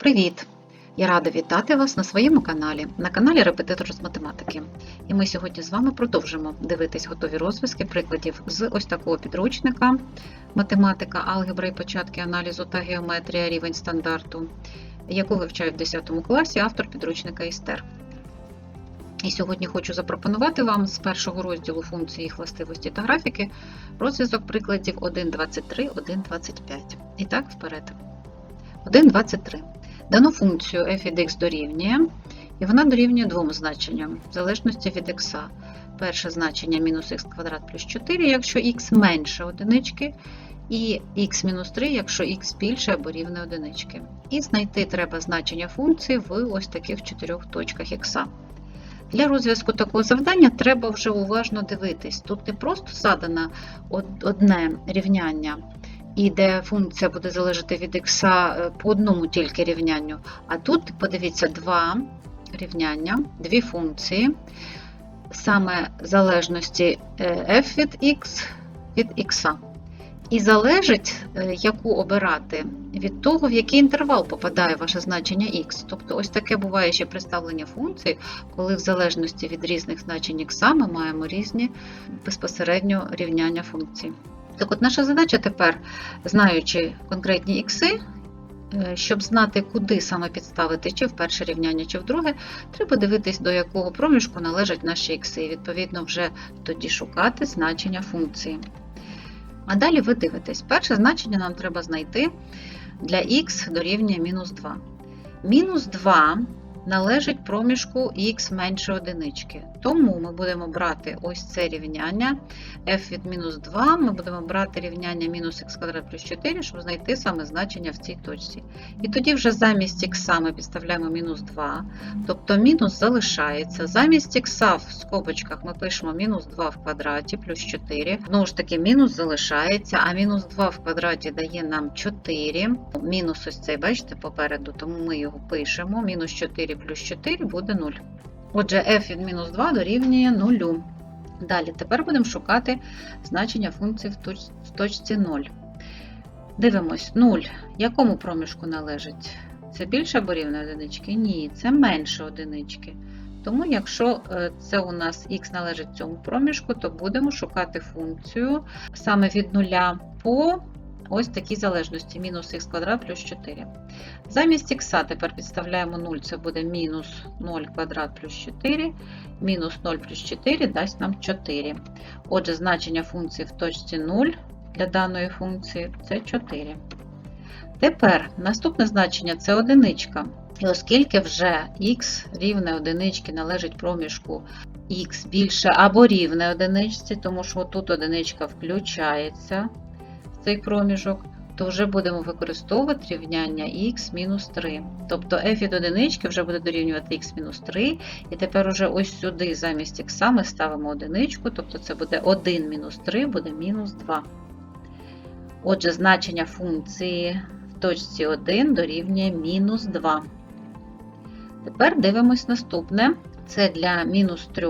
Привіт! Я рада вітати вас на своєму каналі, на каналі Репетитор з математики. І ми сьогодні з вами продовжимо дивитись готові розв'язки прикладів з ось такого підручника математика, алгебра і початки аналізу та геометрія рівень стандарту, яку вивчаю в 10 класі автор підручника Істер. І сьогодні хочу запропонувати вам з першого розділу функції їх та графіки розв'язок прикладів 1.23, 1.25. І так, вперед. 1.23. Дано функцію f від x дорівнює, і вона дорівнює двом значенням, в залежності від x. Перше значення мінус х квадрат плюс 4, якщо х менше одинички, і х мінус 3, якщо х більше або рівне одинички. І знайти треба значення функції в ось таких чотирьох точках х. Для розв'язку такого завдання треба вже уважно дивитись. Тут не просто задано одне рівняння, і де функція буде залежати від х по одному тільки рівнянню. А тут, подивіться, два рівняння, дві функції, саме залежності f від x від x. І залежить, яку обирати, від того, в який інтервал попадає ваше значення x. Тобто, ось таке буває ще представлення функцій, коли в залежності від різних значень x ми маємо різні безпосередньо рівняння функцій. Так от наша задача тепер, знаючи конкретні ікси, щоб знати, куди саме підставити, чи в перше рівняння, чи в друге, треба дивитись, до якого проміжку належать наші ікси, і відповідно вже тоді шукати значення функції. А далі ви дивитесь, перше значення нам треба знайти для х дорівнює мінус 2. Мінус 2 належить проміжку х менше одинички. Тому ми будемо брати ось це рівняння f від мінус 2, ми будемо брати рівняння мінус х квадрат плюс 4, щоб знайти саме значення в цій точці. І тоді вже замість х ми підставляємо мінус 2, тобто мінус залишається. Замість х в скобочках ми пишемо мінус 2 в квадраті плюс 4. Знову ж таки, мінус залишається, а мінус 2 в квадраті дає нам 4. Мінус ось цей, бачите, попереду, тому ми його пишемо. Мінус 4 плюс 4 буде 0. Отже, f від мінус 2 дорівнює 0. Далі, тепер будемо шукати значення функції в точці 0. Дивимось, 0. Якому проміжку належить? Це більше або рівне одинички? Ні, це менше одинички. Тому, якщо це у нас х належить цьому проміжку, то будемо шукати функцію саме від 0 по ось такій залежності мінус х квадрат плюс 4. Замість х тепер підставляємо 0, це буде мінус 0 квадрат плюс 4, мінус 0 плюс 4 дасть нам 4. Отже, значення функції в точці 0 для даної функції це 4. Тепер наступне значення це одиничка. І оскільки вже х рівне одинички належить проміжку х більше або рівне одиничці, тому що тут одиничка включається цей проміжок, то вже будемо використовувати рівняння х-3. Тобто f від одинички вже буде дорівнювати х-3. І тепер уже ось сюди замість х ми ставимо одиничку, тобто це буде 1 мінус 3, буде мінус 2. Отже, значення функції в точці 1 дорівнює мінус 2. Тепер дивимось наступне. Це для мінус 3,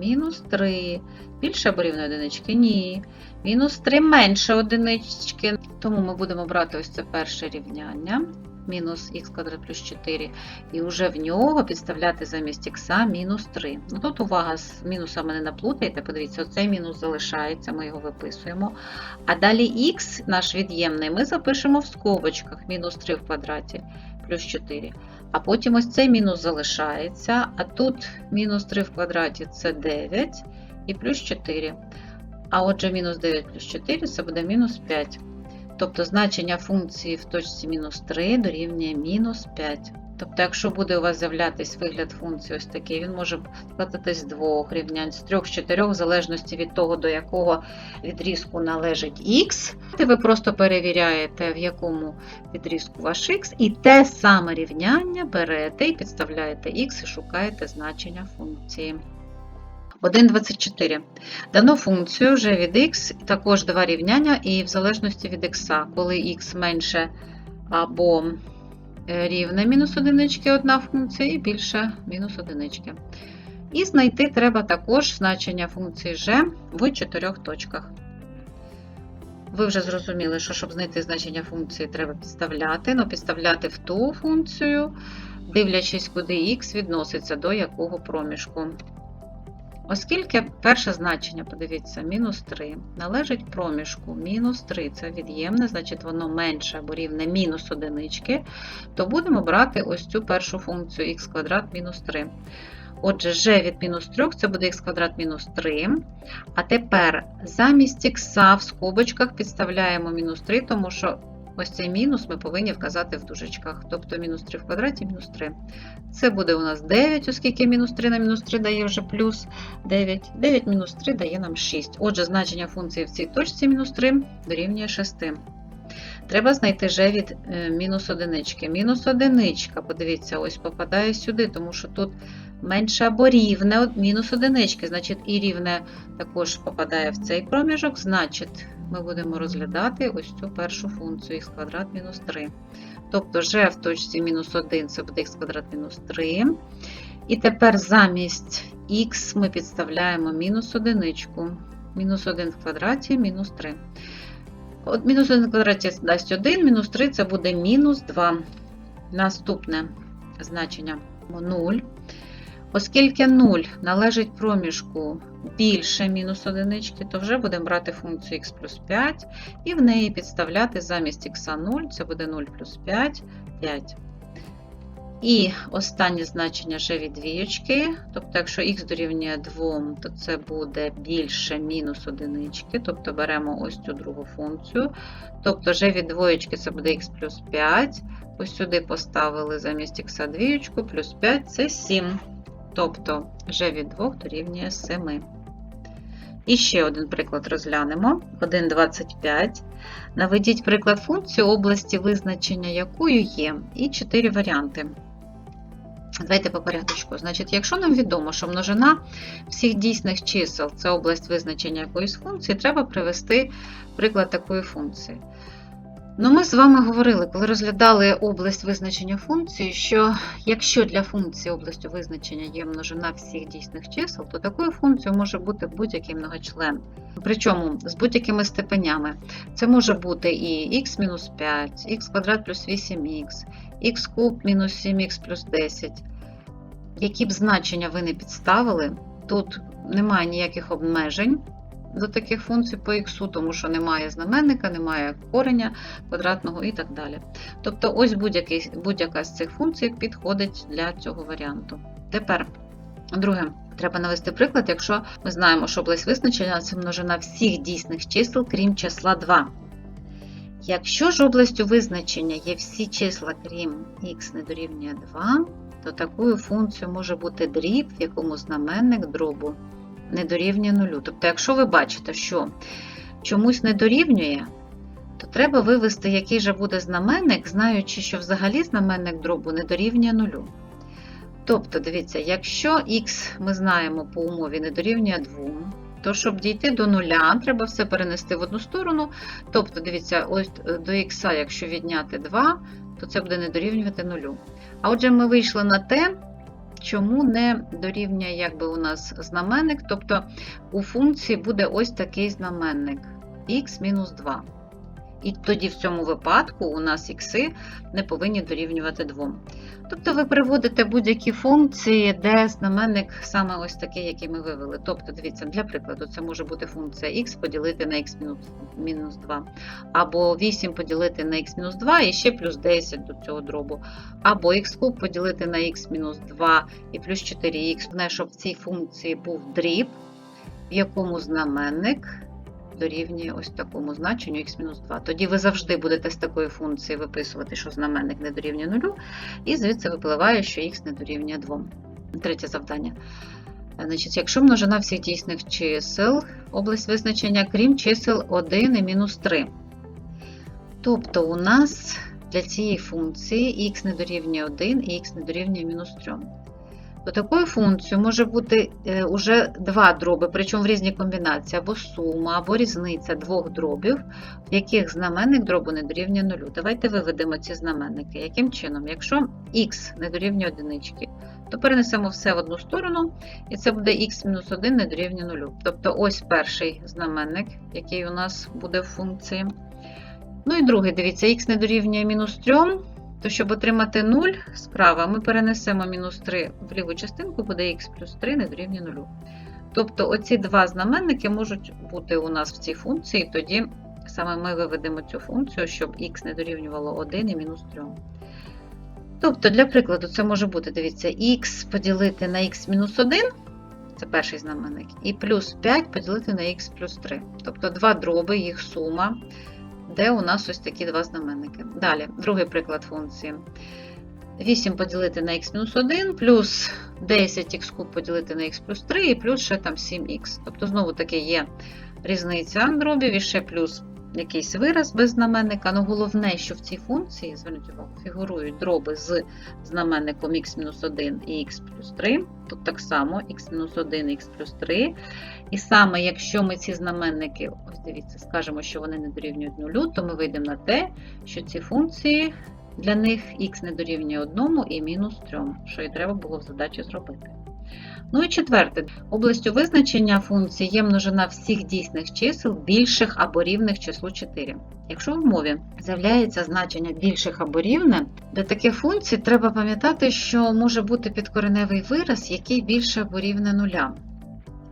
мінус 3. Більше або рівно одинички? Ні. Мінус 3 менше одинички. Тому ми будемо брати ось це перше рівняння. Мінус х квадрат плюс 4. І вже в нього підставляти замість х мінус 3. Ну Тут увага, з мінусами не наплутайте. Подивіться, оцей мінус залишається, ми його виписуємо. А далі х, наш від'ємний, ми запишемо в скобочках мінус 3 в квадраті плюс 4. А потім ось цей мінус залишається. А тут мінус 3 в квадраті це 9 і плюс 4. А отже, мінус 9 плюс 4 це буде мінус 5. Тобто значення функції в точці мінус 3 дорівнює мінус 5. Тобто, якщо буде у вас з'являтись вигляд функції ось такий, він може складатись з двох рівнянь, з трьох, з чотирьох, в залежності від того, до якого відрізку належить х. Ви просто перевіряєте, в якому відрізку ваш х, і те саме рівняння берете і підставляєте х і шукаєте значення функції. 1,24. Дано функцію вже від x, також два рівняння, і в залежності від x, коли x менше або рівне мінус одинички одна функція, і більше мінус одинички. І знайти треба також значення функції g в чотирьох точках. Ви вже зрозуміли, що щоб знайти значення функції, треба підставляти, але підставляти в ту функцію, дивлячись, куди х відноситься до якого проміжку. Оскільки перше значення, подивіться, мінус 3, належить проміжку мінус 3, це від'ємне, значить воно менше або рівне мінус одинички, то будемо брати ось цю першу функцію х квадрат мінус 3. Отже, g від мінус 3 це буде х квадрат мінус 3. А тепер замість х в скобочках підставляємо мінус 3, тому що ось цей мінус ми повинні вказати в дужечках. Тобто мінус 3 в квадраті мінус 3. Це буде у нас 9, оскільки мінус 3 на мінус 3 дає вже плюс 9. 9 мінус 3 дає нам 6. Отже, значення функції в цій точці мінус 3 дорівнює 6. Треба знайти g від е, мінус одинички. Мінус одиничка, подивіться, ось попадає сюди, тому що тут менше або рівне мінус одинички. Значить, і рівне також попадає в цей проміжок. Значить, ми будемо розглядати ось цю першу функцію х квадрат мінус 3. Тобто g в точці мінус 1 це буде х квадрат мінус 3. І тепер замість х ми підставляємо мінус одиничку. Мінус 1 в квадраті, мінус 3. От мінус 1 в квадраті дасть 1, мінус 3 це буде мінус 2. Наступне значення 0. Оскільки 0 належить проміжку більше мінус одинички, то вже будемо брати функцію х плюс 5 і в неї підставляти замість х 0, це буде 0 плюс 5, 5. І останнє значення вже від двієчки. Тобто, якщо х дорівнює 2, то це буде більше мінус одинички. Тобто беремо ось цю другу функцію. Тобто вже від двоєчки це буде х плюс 5. Ось сюди поставили замість х двієчку, плюс 5 це 7. Тобто вже від 2 дорівнює 7. І ще один приклад розглянемо. 1,25. Наведіть приклад функції області визначення якою є, і 4 варіанти. Давайте по порядочку. Значить, якщо нам відомо, що множина всіх дійсних чисел це область визначення якоїсь функції, треба привести приклад такої функції. Ну, ми з вами говорили, коли розглядали область визначення функції, що якщо для функції областю визначення є множина всіх дійсних чисел, то такою функцією може бути будь-який многочлен. Причому з будь-якими степенями. Це може бути і х-5, х квадрат плюс 8х, х куб мінус 7х плюс 10. Які б значення ви не підставили, тут немає ніяких обмежень до таких функцій по х, тому що немає знаменника, немає кореня квадратного і так далі. Тобто, ось будь-яка з цих функцій підходить для цього варіанту. Тепер, друге, треба навести приклад, якщо ми знаємо, що область визначення це множина всіх дійсних чисел, крім числа 2. Якщо ж областю визначення є всі числа, крім х не дорівнює 2, то такою функцією може бути дріб, в якому знаменник дробу не дорівнює нулю. Тобто, якщо ви бачите, що чомусь не дорівнює, то треба вивести, який же буде знаменник, знаючи, що взагалі знаменник дробу не дорівнює нулю. Тобто, дивіться, якщо х ми знаємо по умові не дорівнює 2, то щоб дійти до нуля, треба все перенести в одну сторону. Тобто, дивіться, ось до х, якщо відняти 2, то це буде не дорівнювати нулю. А отже, ми вийшли на те, чому не дорівнює якби у нас знаменник, тобто у функції буде ось такий знаменник х-2. І тоді в цьому випадку у нас ікси не повинні дорівнювати 2. Тобто ви приводите будь-які функції, де знаменник саме ось такий, який ми вивели. Тобто, дивіться, для прикладу, це може бути функція х поділити на х-2, або 8 поділити на х-2 і ще плюс 10 до цього дробу, або х куб поділити на х-2 і плюс 4х. Щоб в цій функції був дріб, в якому знаменник дорівнює ось такому значенню х-2. Тоді ви завжди будете з такої функції виписувати, що знаменник не дорівнює 0, і звідси випливає, що х не дорівнює 2. Третє завдання. Значить, Якщо множина всіх дійсних чисел, область визначення, крім чисел 1 і мінус 3. Тобто у нас для цієї функції х не дорівнює 1 і х не дорівнює мінус 3 то такою функцією може бути е, уже два дроби, причому в різній комбінації, або сума, або різниця двох дробів, в яких знаменник дробу не дорівнює нулю. Давайте виведемо ці знаменники. Яким чином? Якщо х не дорівнює одинички, то перенесемо все в одну сторону, і це буде х-1 не дорівнює 0. Тобто ось перший знаменник, який у нас буде в функції. Ну і другий, дивіться, х не дорівнює мінус 3, то щоб отримати 0 справа, ми перенесемо мінус 3 в ліву частинку, буде х плюс 3 не дорівнює 0. Тобто оці два знаменники можуть бути у нас в цій функції, тоді саме ми виведемо цю функцію, щоб х не дорівнювало 1 і мінус 3. Тобто, для прикладу, це може бути, дивіться, х поділити на х-1, це перший знаменник, і плюс 5 поділити на х плюс 3. Тобто два дроби, їх сума, де у нас ось такі два знаменники. Далі, другий приклад функції. 8 поділити на х-1, плюс 10х куб поділити на х плюс 3, і плюс ще там 7х. Тобто, знову таки є різниця дробів і ще плюс якийсь вираз без знаменника. Ну, головне, що в цій функції, зверніть увагу, фігурують дроби з знаменником х-1 і х плюс 3. Тут так само х-1 х плюс 3. І саме якщо ми ці знаменники, ось дивіться, скажемо, що вони не дорівнюють нулю, то ми вийдемо на те, що ці функції для них х не дорівнює 1 і мінус 3, що і треба було в задачі зробити. Ну і четверте, областю визначення функції є множина всіх дійсних чисел більших або рівних числу 4. Якщо в мові з'являється значення більших або рівне, для таких функцій треба пам'ятати, що може бути підкореневий вираз, який більше або рівне нуля.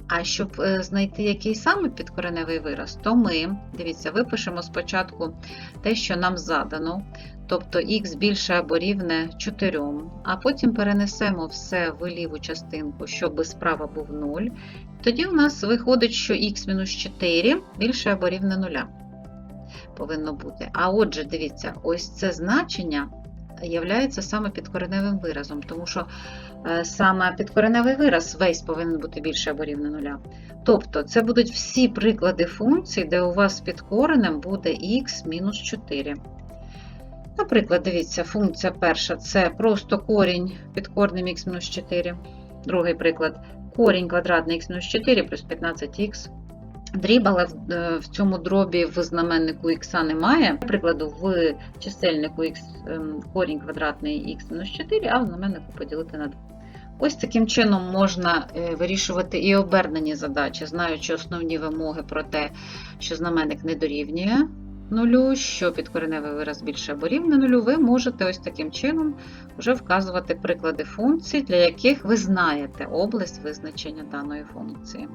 А щоб е, знайти який саме підкореневий вираз, то ми, дивіться, випишемо спочатку те, що нам задано, тобто х більше або рівне 4, а потім перенесемо все в ліву частинку, щоб справа був 0. Тоді у нас виходить, що х-4 більше або рівне 0 повинно бути. А отже, дивіться, ось це значення являється саме підкореневим виразом, тому що е, саме підкореневий вираз весь повинен бути більше або рівне нуля. Тобто це будуть всі приклади функцій, де у вас під коренем буде х мінус 4. Наприклад, дивіться, функція перша це просто корінь під корнем х-4. Другий приклад корінь квадратний х-4 плюс 15х. Дріб, але в, цьому дробі в знаменнику х немає. Прикладу, в чисельнику х ем, корінь квадратний х-4, а в знаменнику поділити на 2. Ось таким чином можна е, вирішувати і обернені задачі, знаючи основні вимоги про те, що знаменник не дорівнює нулю, що підкореневий вираз більше або рівне нулю, ви можете ось таким чином вже вказувати приклади функцій, для яких ви знаєте область визначення даної функції.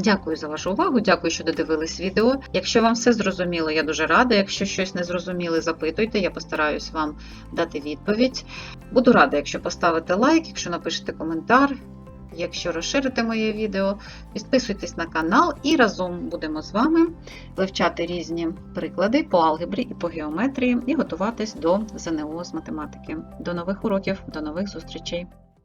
Дякую за вашу увагу, дякую, що додивились відео. Якщо вам все зрозуміло, я дуже рада. Якщо щось не зрозуміли, запитуйте, я постараюсь вам дати відповідь. Буду рада, якщо поставите лайк, якщо напишете коментар, якщо розширите моє відео, підписуйтесь на канал і разом будемо з вами вивчати різні приклади по алгебрі і по геометрії і готуватись до ЗНО з математики. До нових уроків, до нових зустрічей!